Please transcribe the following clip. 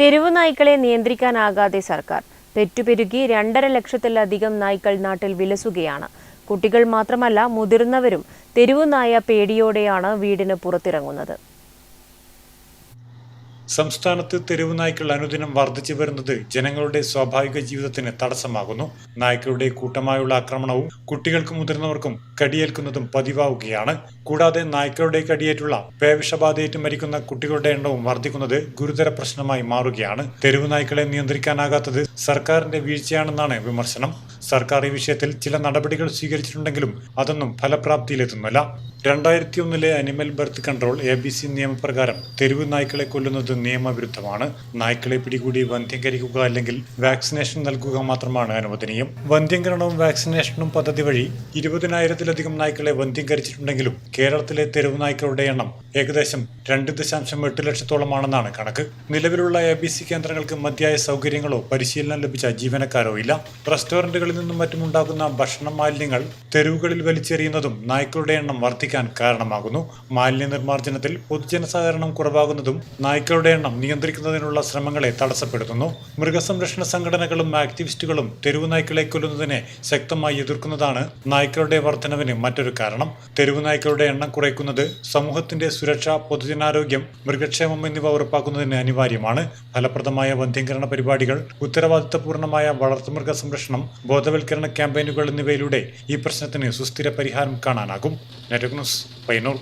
തെരുവു നായ്ക്കളെ നിയന്ത്രിക്കാനാകാതെ സർക്കാർ പെറ്റുപെരുകി രണ്ടര ലക്ഷത്തിലധികം നായ്ക്കൾ നാട്ടിൽ വിലസുകയാണ്. കുട്ടികൾ മാത്രമല്ല മുതിർന്നവരും തെരുവു നായ പേടിയോടെയാണ് വീടിന് പുറത്തിറങ്ങുന്നത്. സംസ്ഥാനത്ത് തെരുവ് നായ്ക്കൾ അനുദിനം വർദ്ധിച്ചു വരുന്നത് ജനങ്ങളുടെ സ്വാഭാവിക ജീവിതത്തിന് തടസ്സമാകുന്നു. നായ്ക്കളുടെ കൂട്ടമായുള്ള ആക്രമണവും കുട്ടികൾക്കും മുതിർന്നവർക്കും കടിയേൽക്കുന്നതും പതിവാവുകയാണ്. കൂടാതെ നായ്ക്കളുടെ കടിയേറ്റുള്ള പേവിഷബാധയേറ്റ് മരിക്കുന്ന കുട്ടികളുടെ എണ്ണവും വർദ്ധിക്കുന്നത് ഗുരുതര പ്രശ്നമായി മാറുകയാണ്. തെരുവ് നായ്ക്കളെ നിയന്ത്രിക്കാനാകാത്തത് സർക്കാരിന്റെ വീഴ്ചയാണെന്നാണ് വിമർശനം. സർക്കാർ ഈ വിഷയത്തിൽ ചില നടപടികൾ സ്വീകരിച്ചിട്ടുണ്ടെങ്കിലും അതൊന്നും ഫലപ്രാപ്തിയിലെത്തുന്നില്ല. രണ്ടായിരത്തി ഒന്നിലെ animal birth control A B C നിയമപ്രകാരം തെരുവ് നായ്ക്കളെ കൊല്ലുന്നത് നിയമവിരുദ്ധമാണ്. നായ്ക്കളെ പിടികൂടി വന്ധ്യംകരിക്കുക അല്ലെങ്കിൽ വാക്സിനേഷൻ നൽകുക മാത്രമാണ് അനുവദനീയം. വന്ധ്യംകരണവും വാക്സിനേഷനും പദ്ധതി വഴി ഇരുപതിനായിരത്തിലധികം നായ്ക്കളെ വന്ധ്യംകരിച്ചിട്ടുണ്ടെങ്കിലും കേരളത്തിലെ തെരുവ് നായ്ക്കളുടെ എണ്ണം ഏകദേശം രണ്ട് ദശാംശം എട്ട് ലക്ഷത്തോളമാണെന്നാണ് കണക്ക്. നിലവിലുള്ള എ ബി സി കേന്ദ്രങ്ങൾക്ക് മതിയായ സൗകര്യങ്ങളോ പരിശീലനം ലഭിച്ച ജീവനക്കാരോ ഇല്ല. റെസ്റ്റോറന്റുകളിൽ നിന്നും മറ്റും ഉണ്ടാകുന്ന ഭക്ഷണ മാലിന്യങ്ങൾ തെരുവുകളിൽ വലിച്ചെറിയുന്നതും നായ്ക്കളുടെ എണ്ണം വർദ്ധിക്കാൻ കാരണമാകുന്നു. മാലിന്യ നിർമ്മാർജനത്തിൽ പൊതുജന സഹകരണം കുറവാകുന്നതും നായ്ക്കളുടെ എണ്ണം നിയന്ത്രിക്കുന്നതിനുള്ള ശ്രമങ്ങളെ തടസ്സപ്പെടുത്തുന്നു. മൃഗസംരക്ഷണ സംഘടനകളും ആക്ടിവിസ്റ്റുകളും തെരുവു നായ്ക്കളെ കൊല്ലുന്നതിനെ ശക്തമായി എതിർക്കുന്നതാണ് നായ്ക്കളുടെ വർധനവിന് മറ്റൊരു കാരണം. തെരുവു നായ്ക്കളുടെ എണ്ണം കുറയ്ക്കുന്നത് സമൂഹത്തിന്റെ സുരക്ഷ പൊതുജനാരോഗ്യം മൃഗക്ഷേമം എന്നിവ ഉറപ്പാക്കുന്നതിന് അനിവാര്യമാണ്. ഫലപ്രദമായ വന്ധ്യീകരണ പരിപാടികൾ ഉത്തരവാദിത്തപൂർണമായ വളർത്തുമൃഗ സംരക്ഷണം ബോധവൽക്കരണ ക്യാമ്പയിനുകൾ എന്നിവയിലൂടെ ഈ പ്രശ്നത്തിന് സുസ്ഥിര പരിഹാരം കാണാനാകും. Network news Payyanur.